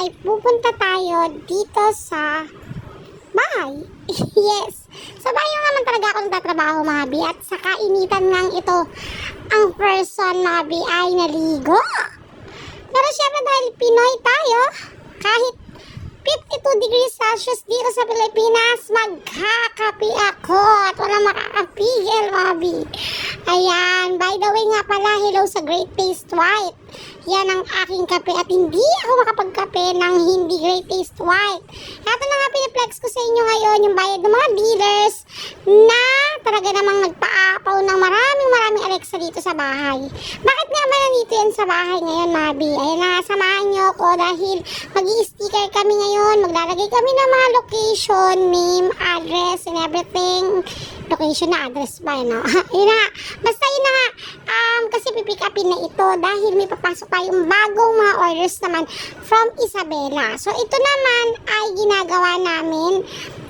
ay pupunta tayo dito sa bahay. yes. Sa bahay naman talaga ako nagtatrabaho mga bi at sa kainitan ngang ito ang person mga bi ay naligo. Pero syempre dahil Pinoy tayo, kahit 52 degrees Celsius dito sa Pilipinas, magkakapi ako at walang makakapigil, mga bi. Ayan, by the way nga pala, hello sa Great Taste White. Yan ang aking kape at hindi ako makapagkape ng hindi Great Taste White. Ito na nga piniplex ko sa inyo ngayon yung bayad ng mga dealers na talaga namang nagpaapaw ng maraming maraming Alexa dito sa bahay. Bakit nga ba nandito yan sa bahay ngayon, mga bi? Ayan na, samahan nyo ako dahil mag sticker kami ngayon. Maglalagay kami ng mga location, name, address, and everything. Location na address ba, no? yun na. Basta yun na nga. Um, kasi pipick upin na ito dahil may papasok tayong bagong mga orders naman from Isabela. So, ito naman ay ginagawa namin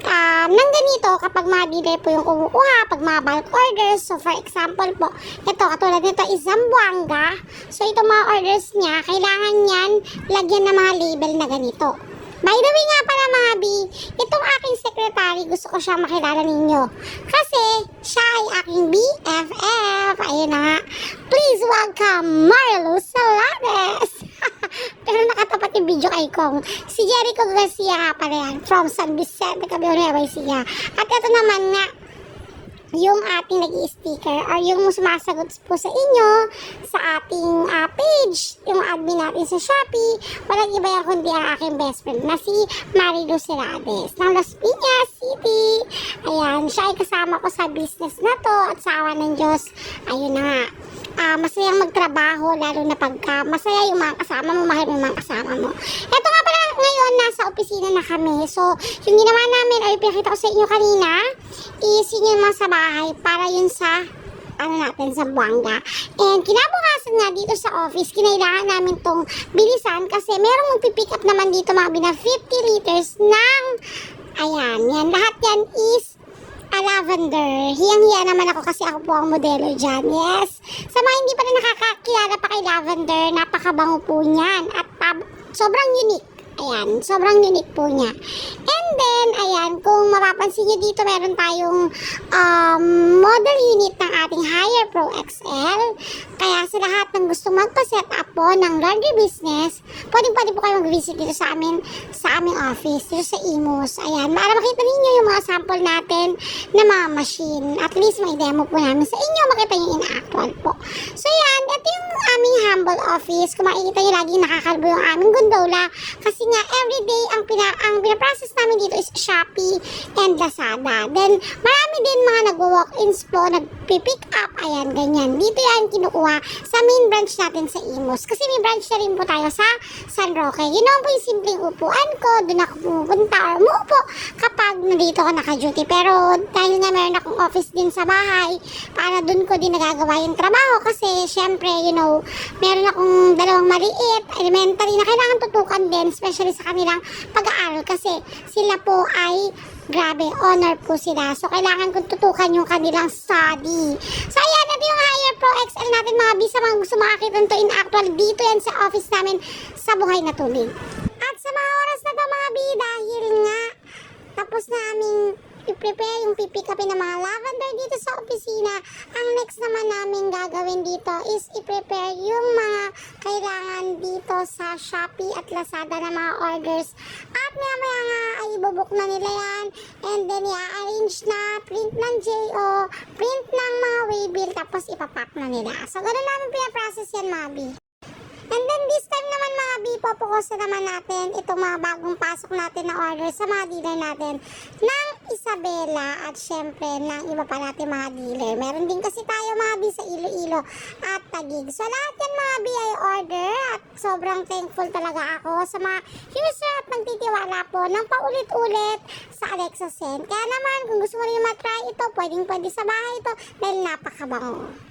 um, ng ganito kapag mga dealer po yung kumukuha, pag mga bulk orders. So, for example po, ito, katulad nito is Zamboanga. So, ito mga orders niya, kailangan yan lagyan ng mga label na ganito. By the way nga pala mga B, itong aking secretary, gusto ko siya makilala ninyo. Kasi siya ay aking BFF. Ayun na nga. Please welcome Marlo Salades. Pero nakatapat yung video kay Kong. Si Jericho Garcia nga pala yan. From San Vicente, Caballero, Nueva Ecija. At ito naman nga, yung ating nag sticker or yung sumasagot po sa inyo sa ating ah, page, yung admin natin sa Shopee, walang iba yan kundi ang aking best friend na si Marilu Serades ng Las Piñas City. Ayan, siya ay kasama ko sa business na to at sa awa ng Diyos. Ayun na nga. Ah, masayang magtrabaho lalo na pagka masaya yung mga kasama mo, mahal mo yung mga kasama mo. Pala ngayon, nasa opisina na kami. So, yung ginawa namin, ay pinakita ko sa inyo kanina, is yun yung mga sa bahay para yun sa ano natin sa Buanga. And kinabukasan nga dito sa office, kinailangan namin tong bilisan kasi merong magpipick up naman dito mga bina 50 liters ng ayan, yan. Lahat yan is a lavender. Hiyang-hiya naman ako kasi ako po ang modelo dyan. Yes. Sa mga hindi pa na nakakakilala pa kay lavender, napakabango po niyan. At sobrang unique. Ayan, sobrang unique po niya. And then, ayan, kung mapapansin nyo dito, meron tayong um, model unit ng ating Higher Pro XL. Kaya sa lahat ng gusto magpa-set up po ng laundry business, pwedeng pwede po kayo mag-visit dito sa amin, sa aming office, dito sa Imus. Ayan, para makita ninyo yung mga sample natin na mga machine. At least may demo po namin sa inyo, makita yung in-actual po. So yan, ito yung aming humble office. Kung makikita nyo, laging nakakalbo yung aming gondola. Kasi nga, everyday, ang, pina, ang pinaprocess namin dito is Shopee and Lazada. Then, marami din mga nag-walk-ins po, nag-pick up, ayan, ganyan. Dito yan kinukuha sa main branch natin sa Imus. Kasi may branch na rin po tayo sa San Roque. Yun naman po yung simpleng upuan ko, doon ako pumupunta or umupo kapag nandito ako naka-duty. Pero dahil nga meron akong office din sa bahay, para doon ko din nagagawa yung trabaho kasi syempre, you know, meron akong dalawang maliit, elementary na kailangan tutukan din, especially sa kanilang pag-aaral kasi sila po ay grabe, honor po sila. So, kailangan kong tutukan yung kanilang study. So, ayan, ito yung Higher Pro XL natin mga bisa mga gusto makakita nito in actual. Dito yan sa office namin sa Buhay na Tubig. Tapos na aming i-prepare yung pipick upin ng mga lavender dito sa opisina. Ang next naman namin gagawin dito is i-prepare yung mga kailangan dito sa Shopee at Lazada na mga orders. At maya maya nga ay ibubuk na nila yan. And then i-arrange na, print ng JO, print ng mga waybill, tapos ipapack na nila. So, ganun namin pinaprocess yan, mga bi. And then this time naman mga B, popokus na naman natin itong mga bagong pasok natin na order sa mga dealer natin ng Isabela at syempre ng iba pa natin mga dealer. Meron din kasi tayo mga B sa Iloilo at Tagig. So lahat yan mga B ay order at sobrang thankful talaga ako sa mga user at nagtitiwala po ng paulit-ulit sa Alexa Send. Kaya naman kung gusto mo rin matry ito, pwedeng pwede sa bahay ito dahil napakabango.